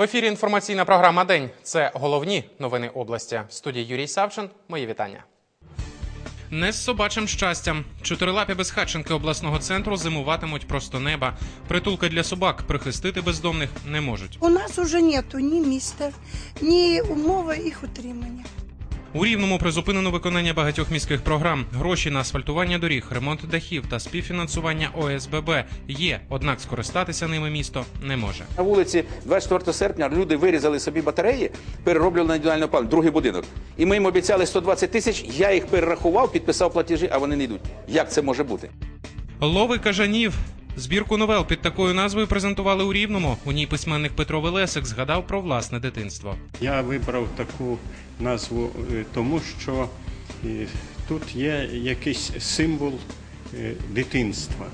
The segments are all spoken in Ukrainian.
В ефірі інформаційна програма День. Це головні новини області. В студії Юрій Савчин. Мої вітання. Не з собачим щастям. Чотирилапі безхатченки обласного центру зимуватимуть просто неба. Притулки для собак прихистити бездомних не можуть. У нас уже нету ні міста, ні умови їх утримання. У рівному призупинено виконання багатьох міських програм. Гроші на асфальтування доріг, ремонт дахів та співфінансування ОСББ є, однак скористатися ними місто не може. На вулиці 24 серпня люди вирізали собі батареї, перероблювали на індивідуальне опалення, другий будинок. І ми їм обіцяли 120 тисяч, я їх перерахував, підписав платежі, а вони не йдуть. Як це може бути? Лови кажанів. Збірку новел під такою назвою презентували у Рівному. У ній письменник Петро Велесик згадав про власне дитинство. Я вибрав таку назву е, тому, що е, тут є якийсь символ е, дитинства.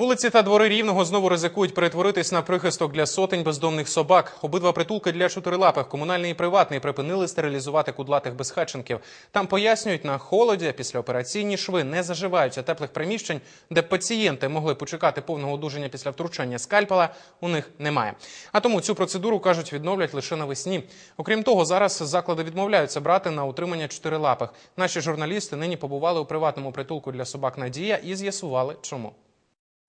Вулиці та двори рівного знову ризикують перетворитись на прихисток для сотень бездомних собак. Обидва притулки для чотирилапих, комунальний і приватний, припинили стерилізувати кудлатих безхатченків. Там пояснюють, на холоді післяопераційні шви не заживають, а теплих приміщень, де пацієнти могли почекати повного одужання після втручання скальпела, у них немає. А тому цю процедуру кажуть відновлять лише навесні. Окрім того, зараз заклади відмовляються брати на утримання чотирилапих. Наші журналісти нині побували у приватному притулку для собак Надія і з'ясували, чому.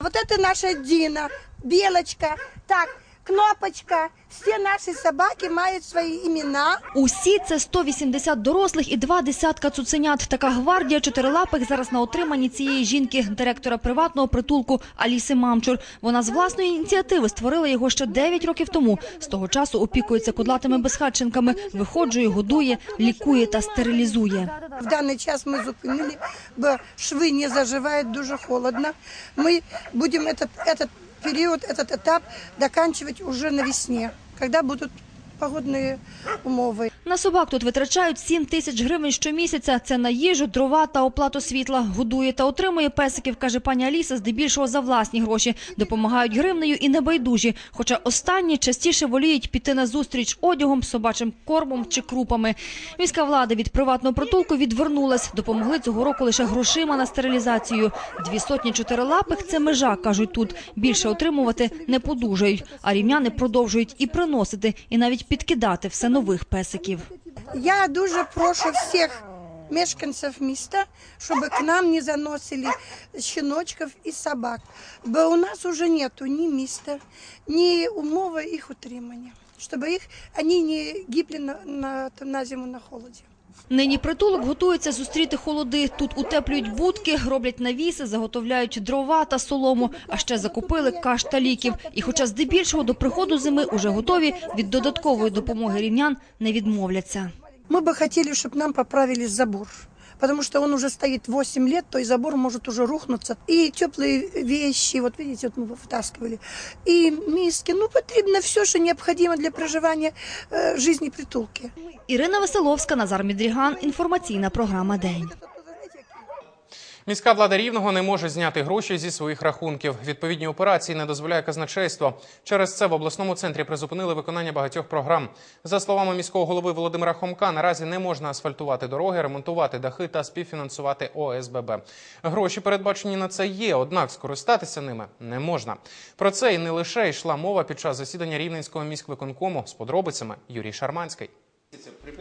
Вот это наша Дина, Белочка, так, Кнопочка. Все наші собаки мають свої імена. Усі це 180 дорослих і два десятка цуценят. Така гвардія чотирилапих зараз на отриманні цієї жінки, директора приватного притулку Аліси Мамчур. Вона з власної ініціативи створила його ще 9 років тому. З того часу опікується кудлатими безхатченками, виходжує, годує, лікує та стерилізує. В даний час ми зупинили, бо шви не заживають, дуже холодно. Ми будемо этот, этот період, этот етап доканчивать уже на весне, когда будуть погодні умови. На собак тут витрачають 7 тисяч гривень щомісяця. Це на їжу, дрова та оплату світла. Годує та отримує песиків, каже пані Аліса, здебільшого за власні гроші. Допомагають гривнею і небайдужі. Хоча останні частіше воліють піти на зустріч одягом, собачим кормом чи крупами. Міська влада від приватного притулку відвернулась. Допомогли цього року лише грошима на стерилізацію. Дві сотні чотирилапих – це межа, кажуть тут. Більше отримувати не подужають. А рівняни продовжують і приносити, і навіть підкидати все нових песиків. Я дуже прошу всіх мешканців міста, щоб к нам не заносили щеночків і собак. Бо у нас уже нету ні міста, ні умови їх утримання, щоб їх вони не гибли на, на, на зиму на холоді. Нині притулок готується зустріти холоди. Тут утеплюють будки, роблять навіси, заготовляють дрова та солому, а ще закупили каш та ліків. І хоча здебільшого до приходу зими уже готові, від додаткової допомоги рівнян не відмовляться. Мы бы хотели, чтобы нам поправили забор. Потому что он уже стоит 8 лет, то и забор может уже рухнуться. И теплые вещи, вот видите, вот мы вытаскивали. И миски. Ну, потребно все, что необходимо для проживания э, жизни притулки. Ірина Веселовська, Назар Мідріган. Інформаційна програма «День». Міська влада рівного не може зняти гроші зі своїх рахунків. Відповідні операції не дозволяє казначейство. Через це в обласному центрі призупинили виконання багатьох програм. За словами міського голови Володимира Хомка, наразі не можна асфальтувати дороги, ремонтувати дахи та співфінансувати ОСББ. Гроші передбачені на це є, однак скористатися ними не можна. Про це і не лише йшла мова під час засідання рівненського міськвиконкому з подробицями Юрій Шарманський.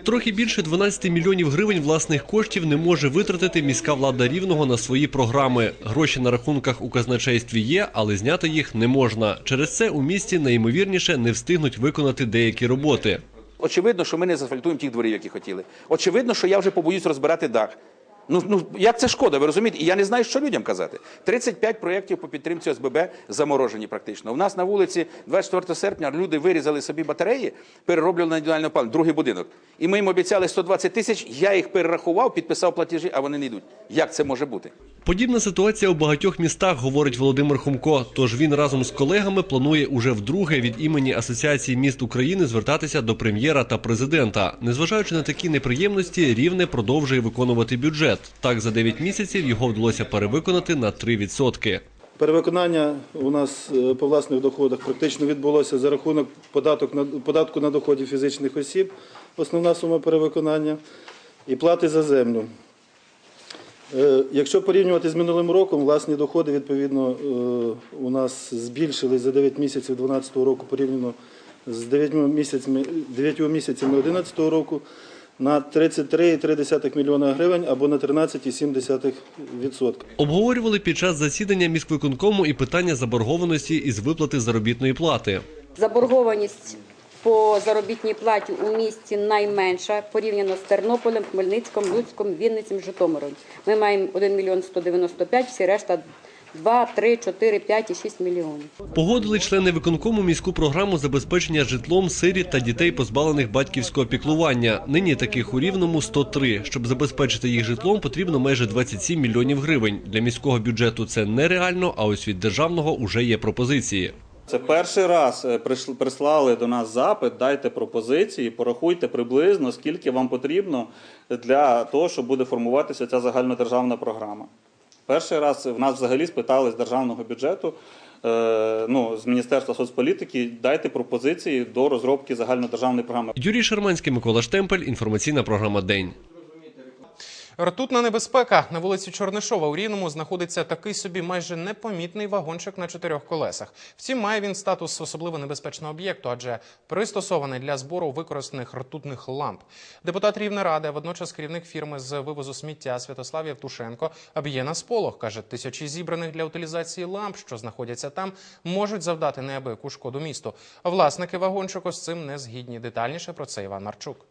Трохи більше 12 мільйонів гривень власних коштів не може витратити міська влада Рівного на свої програми. Гроші на рахунках у казначействі є, але зняти їх не можна. Через це у місті найімовірніше не встигнуть виконати деякі роботи. Очевидно, що ми не заасфальтуємо тих дворів, які хотіли. Очевидно, що я вже побоюсь розбирати дах. Ну, ну як це шкода, ви розумієте? І я не знаю, що людям казати. 35 проєктів по підтримці ОСББ заморожені практично. У нас на вулиці 24 серпня люди вирізали собі батареї, перероблювали на індивідуальне опалення, другий будинок. І ми їм обіцяли 120 тисяч, я їх перерахував, підписав платежі, а вони не йдуть. Як це може бути? Подібна ситуація у багатьох містах, говорить Володимир Хомко. Тож він разом з колегами планує уже вдруге від імені Асоціації міст України звертатися до прем'єра та президента. Незважаючи на такі неприємності, рівне продовжує виконувати бюджет. Так за 9 місяців його вдалося перевиконати на 3%. Перевиконання у нас е, по власних доходах практично відбулося за рахунок податку на доходи фізичних осіб, основна сума перевиконання, і плати за землю. Е, Якщо порівнювати з минулим роком, власні доходи відповідно е, у нас збільшились за 9 місяців 2012 року порівняно з 9 місяцями 9 місяцями 2011 року на 33,3 мільйона гривень або на 13,7%. Обговорювали під час засідання міськвиконкому і питання заборгованості із виплати заробітної плати. Заборгованість по заробітній платі у місті найменша порівняно з Тернополем, Хмельницьком, Луцьком, Вінницем, Житомиром. Ми маємо 1 мільйон 195, всі решта 2, 3, 4, 5 і 6 мільйонів. Погодили члени виконкому міську програму забезпечення житлом сиріт та дітей, позбавлених батьківського піклування. Нині таких у Рівному 103. Щоб забезпечити їх житлом, потрібно майже 27 мільйонів гривень. Для міського бюджету це нереально, а ось від державного уже є пропозиції. Це перший раз е, прислали до нас запит, дайте пропозиції, порахуйте приблизно, скільки вам потрібно для того, щоб буде формуватися ця загальнодержавна програма. Перший раз в нас взагалі спитали з державного бюджету, е, ну, з Міністерства соцполітики, дайте пропозиції до розробки загальнодержавної програми. Юрій Шерманський, Микола Штемпель. Інформаційна програма День. Ртутна небезпека на вулиці Чорнишова у Рівному знаходиться такий собі майже непомітний вагончик на чотирьох колесах. Втім, має він статус особливо небезпечного об'єкту, адже пристосований для збору використаних ртутних ламп. Депутат Рівнеради, а водночас керівник фірми з вивозу сміття Святослав Євтушенко б'є на сполох. каже, тисячі зібраних для утилізації ламп, що знаходяться там, можуть завдати неабияку шкоду місту. Власники вагончику з цим не згідні. Детальніше про це Іван Марчук.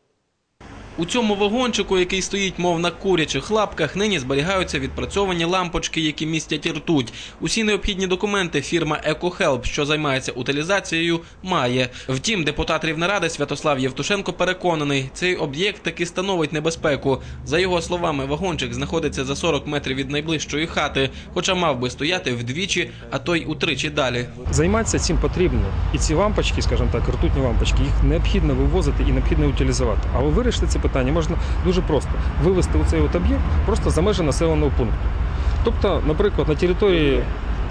У цьому вагончику, який стоїть мов на курячих лапках, нині зберігаються відпрацьовані лампочки, які містять ртуть. Усі необхідні документи фірма EcoHelp, що займається утилізацією, має. Втім, депутат Рівнеради Святослав Євтушенко переконаний, цей об'єкт таки становить небезпеку. За його словами, вагончик знаходиться за 40 метрів від найближчої хати, хоча мав би стояти вдвічі, а то й утричі далі. Займатися цим потрібно. І ці лампочки, скажімо так, ртутні лампочки, їх необхідно вивозити і необхідно утилізувати. А вирішити це питання можна дуже просто вивести у цей об'єкт просто за межі населеного пункту. Тобто, наприклад, на території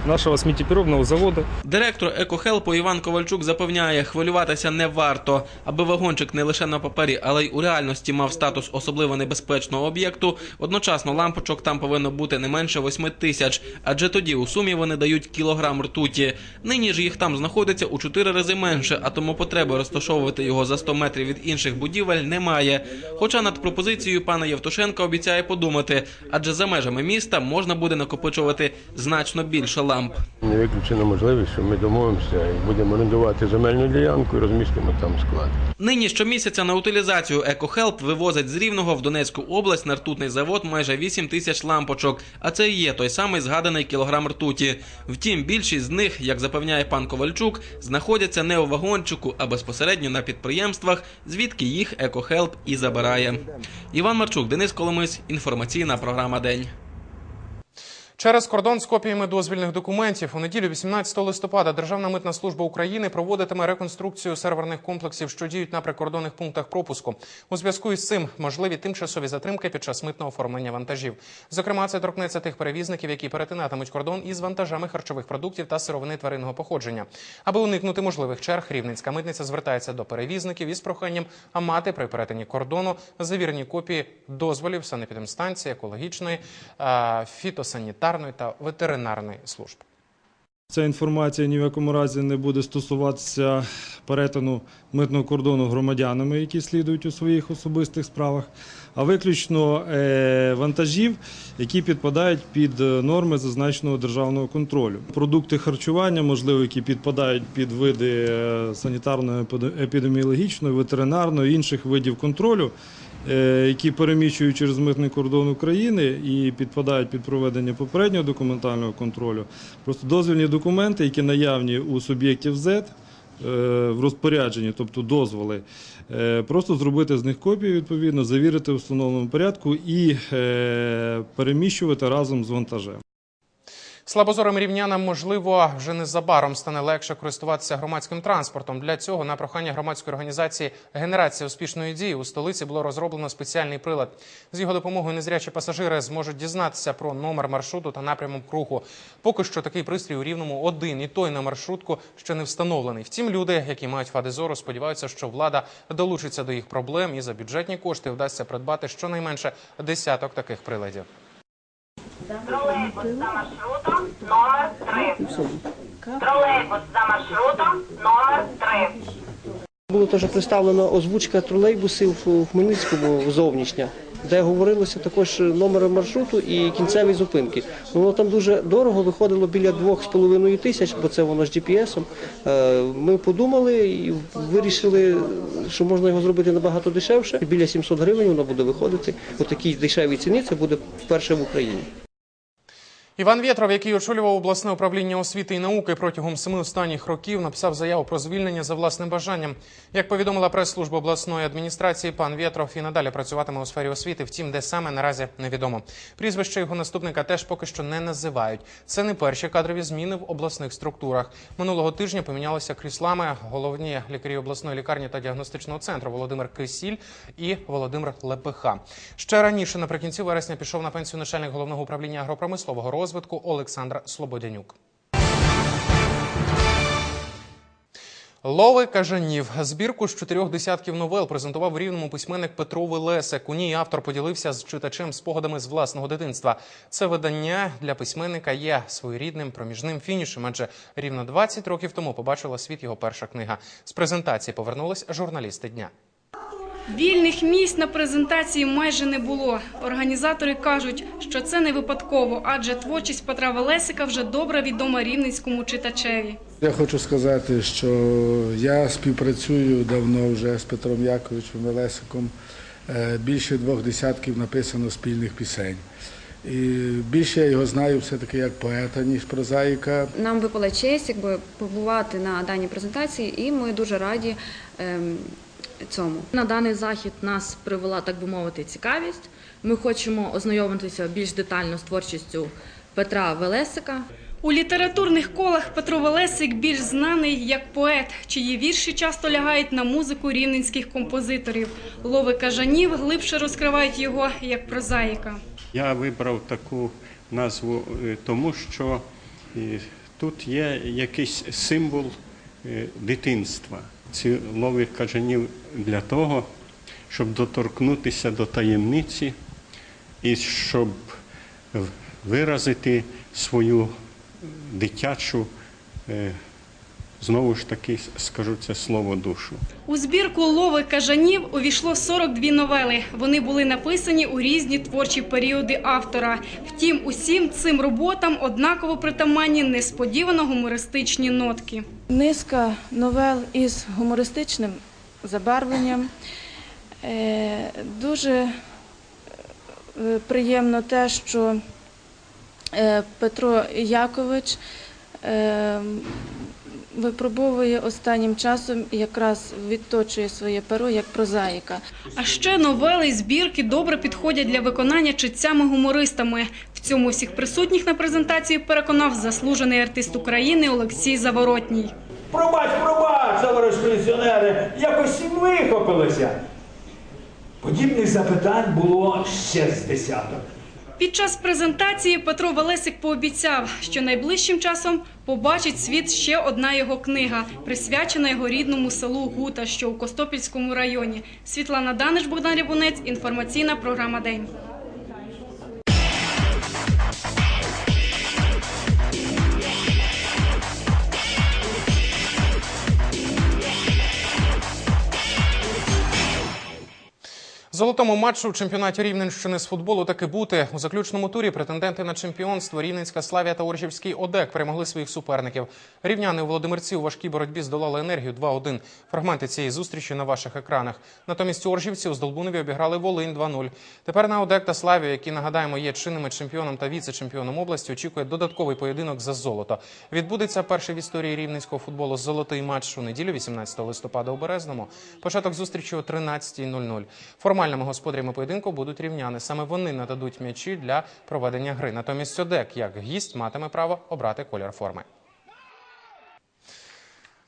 нашого сміттєпіробного заводу Директор «Екохелпу» Іван Ковальчук запевняє, хвилюватися не варто. Аби вагончик не лише на папері, але й у реальності мав статус особливо небезпечного об'єкту, одночасно лампочок там повинно бути не менше 8 тисяч, адже тоді у сумі вони дають кілограм ртуті. Нині ж їх там знаходиться у 4 рази менше, а тому потреби розташовувати його за 100 метрів від інших будівель немає. Хоча над пропозицією пана Євтушенка обіцяє подумати, адже за межами міста можна буде накопичувати значно більше ламп. Не виключена можливість, що ми домовимося і будемо орендувати земельну ділянку і розмістимо там склад. Нині щомісяця на утилізацію «Екохелп» вивозять з Рівного в Донецьку область на ртутний завод майже 8 тисяч лампочок, а це і є той самий згаданий кілограм ртуті. Втім, більшість з них, як запевняє пан Ковальчук, знаходяться не у вагончику, а безпосередньо на підприємствах, звідки їх «Екохелп» і забирає. Іван Марчук, Денис Коломис, інформаційна програма «День». Через кордон з копіями дозвільних документів у неділю 18 листопада Державна митна служба України проводитиме реконструкцію серверних комплексів, що діють на прикордонних пунктах пропуску. У зв'язку із цим можливі тимчасові затримки під час митного оформлення вантажів. Зокрема, це торкнеться тих перевізників, які перетинатимуть кордон із вантажами харчових продуктів та сировини тваринного походження. Аби уникнути можливих черг, рівненська митниця звертається до перевізників із проханням мати при перетині кордону завірені копії дозволів санепідемстанції, екологічної, е, фітосанітарної та ветеринарної служб. Ця інформація ні в якому разі не буде стосуватися перетину митного кордону громадянами, які слідують у своїх особистих справах, а виключно е, вантажів, які підпадають під е, норми зазначеного державного контролю. Продукти харчування, можливо, які підпадають під види е, санітарної, епідеміологічної, ветеринарної інших видів контролю. Е, Які переміщують через митний кордон України і підпадають під проведення попереднього документального контролю. Просто дозвільні документи, які наявні у суб'єктів е, в розпорядженні, тобто дозволи, е, просто зробити з них копію відповідно, завірити в встановленому порядку і е, переміщувати разом з вантажем. Слабозорим рівнянам, можливо, вже незабаром стане легше користуватися громадським транспортом. Для цього на прохання громадської організації Генерація успішної дії у столиці було розроблено спеціальний прилад. З його допомогою незрячі пасажири зможуть дізнатися про номер маршруту та напрямок руху. Поки що такий пристрій у рівному один і той на маршрутку ще не встановлений. Втім, люди, які мають вади зору, сподіваються, що влада долучиться до їх проблем і за бюджетні кошти вдасться придбати щонайменше десяток таких приладів. За маршрутом номер 3. Тролейбус за маршрутом номер 3. Було теж представлено озвучка тролейбусів у Хмельницькому зовнішня, де говорилося також номер маршруту і кінцеві зупинки. Воно там дуже дорого виходило біля 2,5 тисяч, бо це воно з GPS-ом. Е, Ми подумали і вирішили, що можна його зробити набагато дешевше. Біля 700 гривень воно буде виходити. По такій дешевій ціні це буде вперше в Україні. Іван Вєтров, який очолював обласне управління освіти і науки протягом семи останніх років, написав заяву про звільнення за власним бажанням. Як повідомила прес-служба обласної адміністрації, пан Вєтров і надалі працюватиме у сфері освіти. Втім, де саме наразі невідомо. Прізвище його наступника теж поки що не називають. Це не перші кадрові зміни в обласних структурах. Минулого тижня помінялися кріслами головні лікарі обласної лікарні та діагностичного центру Володимир Кисіль і Володимир Лепеха. Ще раніше, наприкінці вересня, пішов на пенсію начальник головного управління агропромислового розвитку Олександр Слободянюк. Лови кажанів. Збірку з чотирьох десятків новел презентував в рівному письменник Петро Велесек. У ній автор поділився з читачем спогадами з власного дитинства. Це видання для письменника є своєрідним проміжним фінішем, адже рівно 20 років тому побачила світ його перша книга. З презентації повернулись журналісти дня. Вільних місць на презентації майже не було. Організатори кажуть, що це не випадково, адже творчість Петра Велесика вже добре відома рівненському читачеві. Я хочу сказати, що я співпрацюю давно вже з Петром Яковичем Велесиком. Е, Більше двох десятків написано спільних пісень. І більше я його знаю все-таки як поета, ніж прозаїка. Нам випала честь якби побувати на даній презентації, і ми дуже раді ем, цьому. На даний захід нас привела, так би мовити, цікавість. Ми хочемо ознайомитися більш детально з творчістю Петра Велесика. У літературних колах Петро Велесик більш знаний як поет, чиї вірші часто лягають на музику рівненських композиторів. Лови кажанів глибше розкривають його як прозаїка. Я вибрав таку назву е, тому, що е, тут є якийсь символ е, дитинства. Ці лови кажанів для того, щоб доторкнутися до таємниці і щоб виразити свою дитячу, е, знову ж таки скажу це слово душу. У збірку лови кажанів увійшло 42 новели. Вони були написані у різні творчі періоди автора. Втім, усім цим роботам однаково притаманні несподівано гумористичні нотки. Низка новел із гумористичним забарвленням. Е, Дуже е, приємно те, що е, Петро Якович випробовує останнім часом і якраз відточує своє перо як прозаїка. А ще новели і збірки добре підходять для виконання читцями-гумористами. В цьому всіх присутніх на презентації переконав заслужений артист України Олексій Заворотній. Пробач, пробач, товариш пенсіонери, якось вихопилися. Подібних запитань було ще з десяток. Під час презентації Петро Велесик пообіцяв, що найближчим часом побачить світ ще одна його книга, присвячена його рідному селу Гута, що у Костопільському районі. Світлана Даниш, Богдан Рябунець, інформаційна програма День. Золотому матчу у чемпіонаті Рівненщини з футболу таки бути у заключному турі. Претенденти на чемпіонство Рівненська Славія та Оржівський ОДЕК перемогли своїх суперників. Рівняни у Володимирці у важкій боротьбі здолали енергію 2-1. Фрагменти цієї зустрічі на ваших екранах. Натомість Оржівці у Здолбунові обіграли Волинь 2-0. Тепер на ОДЕК та Славію, які нагадаємо є чинними чемпіоном та віце-чемпіоном області, очікує додатковий поєдинок за золото. Відбудеться перший в історії рівненського футболу золотий матч у неділю, 18 листопада у Березному. Початок зустрічі о 13.00. Формальними господарями поєдинку будуть рівняни. Саме вони нададуть м'ячі для проведення гри. Натомість Сьодек, як гість, матиме право обрати колір форми.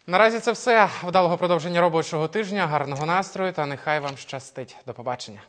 Наразі це все. Вдалого продовження робочого тижня, гарного настрою та нехай вам щастить. До побачення.